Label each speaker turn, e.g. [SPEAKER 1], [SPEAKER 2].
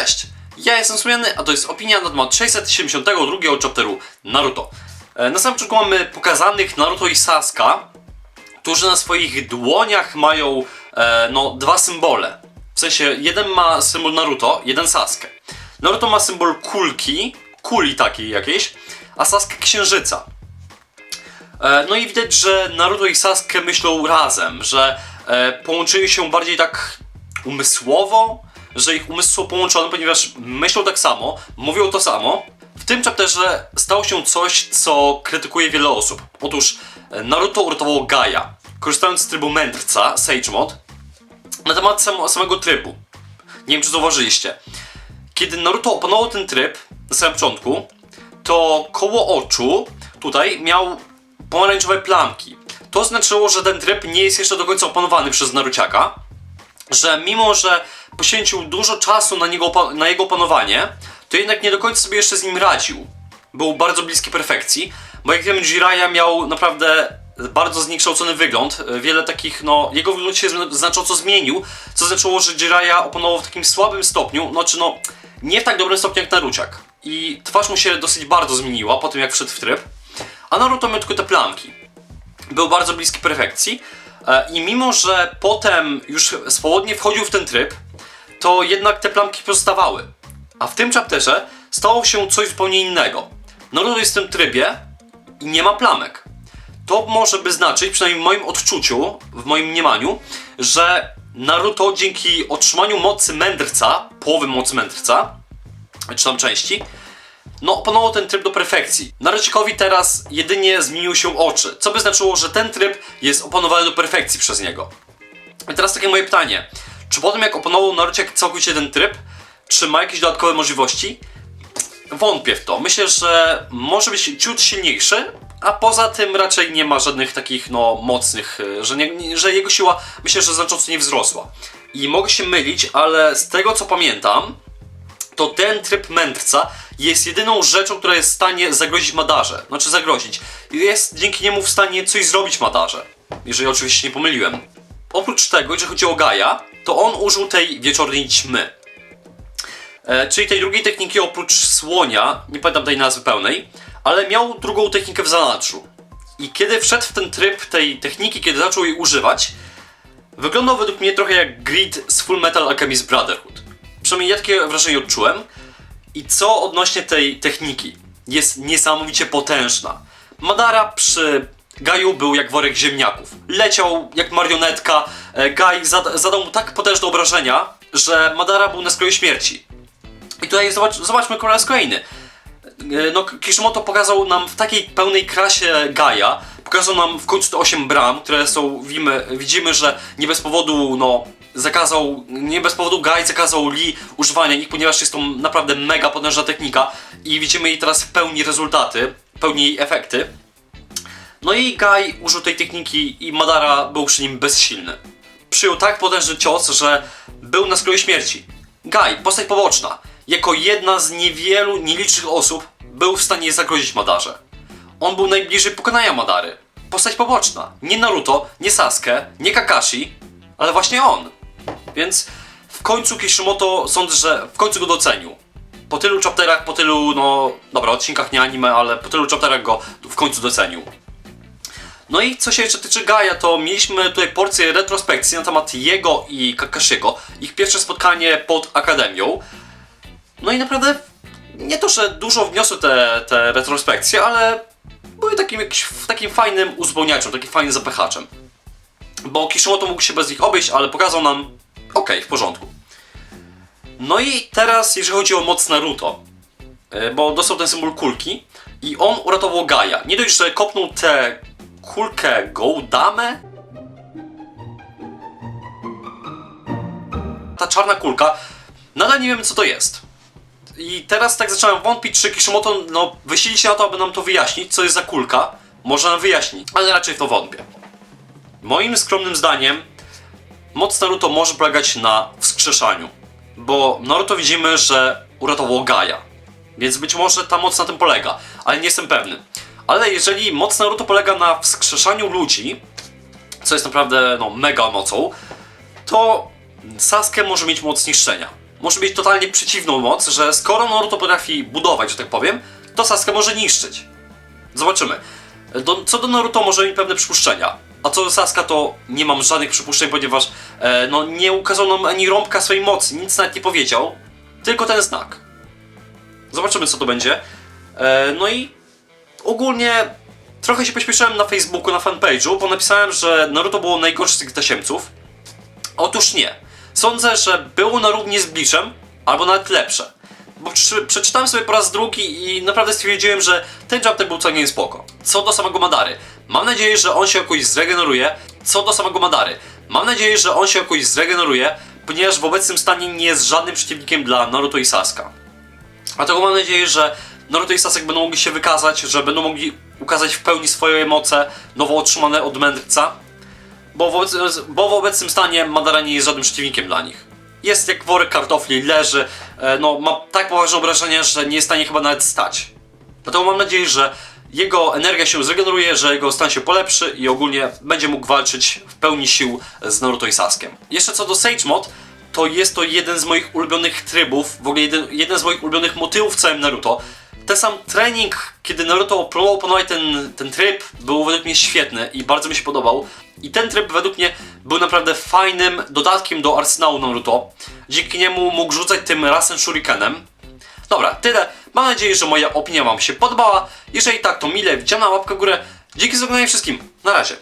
[SPEAKER 1] Cześć, ja jestem Sumiany, a to jest opinia na temat 672 chapteru Naruto. E, Na samym początku mamy pokazanych Naruto i Saska, którzy na swoich dłoniach mają e, no, dwa symbole. W sensie, jeden ma symbol Naruto, jeden Sasuke. Naruto ma symbol kulki, kuli takiej jakiejś, a Sasuke księżyca. E, No i widać, że Naruto i Sasuke myślą razem, że połączyli się bardziej tak umysłowo, że ich umysły są połączone, ponieważ myślą tak samo, mówią to samo. W tym chapterze stało się coś, co krytykuje wiele osób. Otóż e, Naruto uratował Gaia, korzystając z trybu mędrca, Sage Mod, na temat sam, samego trybu. Nie wiem, czy zauważyliście. Kiedy Naruto opanował ten tryb na samym początku, to koło oczu tutaj miał pomarańczowe plamki. To znaczyło, że ten tryb nie jest jeszcze do końca opanowany przez Naruciaka, że mimo, że poświęcił dużo czasu na, niego, na jego opanowanie, to jednak nie do końca sobie jeszcze z nim radził. Był bardzo bliski perfekcji, bo jak wiemy, Jiraiya miał naprawdę bardzo zniekształcony wygląd. Wiele takich, no, jego wygląd się zna- znacząco zmienił, co znaczyło, że Jiraiya opanował w takim słabym stopniu, znaczy no, nie w tak dobrym stopniu jak Naruciak. I twarz mu się dosyć bardzo zmieniła po tym, jak wszedł w tryb. A Naruto miał tylko te plamki był bardzo bliski perfekcji. E, I mimo, że potem już swobodnie wchodził w ten tryb, to jednak te plamki pozostawały. A w tym chapterze stało się coś zupełnie innego. Naruto jest w tym trybie i nie ma plamek. To może by znaczyć, przynajmniej w moim odczuciu, w moim mniemaniu, że Naruto dzięki otrzymaniu mocy mędrca, połowy mocy mędrca, czy tam części, no, opanował ten tryb do perfekcji. Narucikowi teraz jedynie zmieniły się oczy, co by znaczyło, że ten tryb jest opanowany do perfekcji przez niego. I teraz takie moje pytanie. Czy po tym jak opanował Naruciak całkowicie ten tryb, czy ma jakieś dodatkowe możliwości? Wątpię w to. Myślę, że może być ciut silniejszy, a poza tym raczej nie ma żadnych takich, no, mocnych, y, że, nie- że jego siła myślę, że znacząco nie wzrosła. I mogę się mylić, ale z tego co pamiętam, to ten tryb mędrca jest jedyną rzeczą, która jest w stanie zagrozić Madarze. Znaczy zagrozić. Jest dzięki niemu w stanie coś zrobić Madarze. Jeżeli oczywiście nie pomyliłem. Oprócz tego, jeżeli chodzi o Gaia, to on użył tej wieczornej ćmy. E, czyli tej drugiej techniki oprócz słonia, nie pamiętam tej nazwy pełnej, ale miał drugą technikę w zanadrzu. I kiedy wszedł w ten tryb tej techniki, kiedy zaczął jej używać, wyglądał według mnie trochę jak Grid z Full Metal Alchemist Brotherhood. Przynajmniej ja takie wrażenie odczułem. I co odnośnie tej techniki? Jest niesamowicie potężna. Madara przy Gaju był jak worek ziemniaków. Leciał jak marionetka. E, Gaj zada- zadał mu tak potężne obrażenia, że Madara był na skraju śmierci. I tutaj zobacz, zobaczmy po kolejny. E, No, Kishimoto pokazał nam w takiej pełnej krasie Gaia, pokazał nam w końcu te 8 bram, które są, widzimy, widzimy, że nie bez powodu, no, zakazał, nie bez powodu Gai zakazał Lee używania ich, ponieważ jest to naprawdę mega potężna technika i widzimy jej teraz w pełni rezultaty, w pełni jej efekty. No i Gai użył tej techniki i Madara był przy nim bezsilny. Przyjął tak potężny cios, że był na skraju śmierci. Gai, postać poboczna, jako jedna z niewielu, nielicznych osób był w stanie zagrozić Madarze. On był najbliżej pokonania Madary. Postać poboczna. Nie Naruto, nie Sasuke, nie Kakashi, ale właśnie on. Więc w końcu Kishimoto sądzę, że w końcu go docenił. Po tylu chapterach, po tylu, no dobra, odcinkach nie anime, ale po tylu chapterach go w końcu docenił. No i co się jeszcze tyczy Gaia, to mieliśmy tutaj porcję retrospekcji na temat jego i Kakashiego. Ich pierwsze spotkanie pod Akademią. No i naprawdę nie to, że dużo wniosły te, te retrospekcje, ale były takim, jakiś, takim fajnym uzupełniaczem, takim fajnym zapychaczem. Bo Kishimoto mógł się bez nich obejść, ale pokazał nam, okej, w porządku. No i teraz, jeżeli chodzi o moc Naruto, e, bo dostał ten symbol kulki i on uratował Gaia. Nie dość, że kopnął tę kulkę Goldamę, ta czarna kulka, nadal nie wiemy co to jest. I teraz tak zacząłem wątpić, czy Kishimoto no, wysili się na to, aby nam to wyjaśnić, co jest za kulka. Może nam wyjaśni, ale raczej to wątpię. Moim skromnym zdaniem moc Naruto może polegać na wskrzeszaniu. Bo Naruto widzimy, że uratował Gaia. Więc być może ta moc na tym polega, ale nie jestem pewny. Ale jeżeli moc Naruto polega na wskrzeszaniu ludzi, co jest naprawdę no, mega mocą, to Sasuke może mieć moc niszczenia. może mieć totalnie przeciwną moc, że skoro Naruto potrafi budować, że tak powiem, to Sasuke może niszczyć. Zobaczymy. Do, co do Naruto może mieć pewne przypuszczenia. A co do Saska to nie mam żadnych przypuszczeń, ponieważ e, no, nie ukazał nam ani rąbka swojej mocy, nic nawet nie powiedział. Tylko ten znak. Zobaczymy co to będzie. E, no i ogólnie trochę się pośpieszyłem na Facebooku, na fanpage'u, bo napisałem, że Naruto było najgorszy z tych tasiemców. Otóż nie. Sądzę, że było na równi z Bleachem, albo nawet lepsze. Bo przeczytałem sobie po raz drugi i naprawdę stwierdziłem, że ten chapter był całkiem spoko. Co do samego Madary, mam nadzieję, że on się jakoś zregeneruje. Co do samego Madary, mam nadzieję, że on się jakoś zregeneruje, ponieważ w obecnym stanie nie jest żadnym przeciwnikiem dla Naruto i Saska. Dlatego mam nadzieję, że Naruto i Sasuke będą mogli się wykazać, że będą mogli ukazać w pełni swoje moce nowo otrzymane od mędrca, bo w, bo w obecnym stanie Madara nie jest żadnym przeciwnikiem dla nich. Jest jak worek kartofli, leży, e, no ma tak poważne obrażenia, że nie jest w stanie chyba nawet stać. Dlatego mam nadzieję, że jego energia się zregeneruje, że jego stan się polepszy i ogólnie będzie mógł walczyć w pełni sił z Naruto i Saskiem. Jeszcze co do Sage Mod, to jest to jeden z moich ulubionych trybów, w ogóle jeden, jeden z moich ulubionych motywów w całym Naruto. Ten sam trening, kiedy Naruto próbował opanować ten, ten tryb, był według mnie świetny i bardzo mi się podobał. I ten tryb według mnie był naprawdę fajnym dodatkiem do arsenału Naruto. Dzięki niemu mógł rzucać tym Rasen Shurikenem. Dobra, tyle. Mam nadzieję, że moja opinia Wam się podobała. Jeżeli tak, to mile widziana łapka w górę. Dzięki za oglądanie wszystkim. Na razie.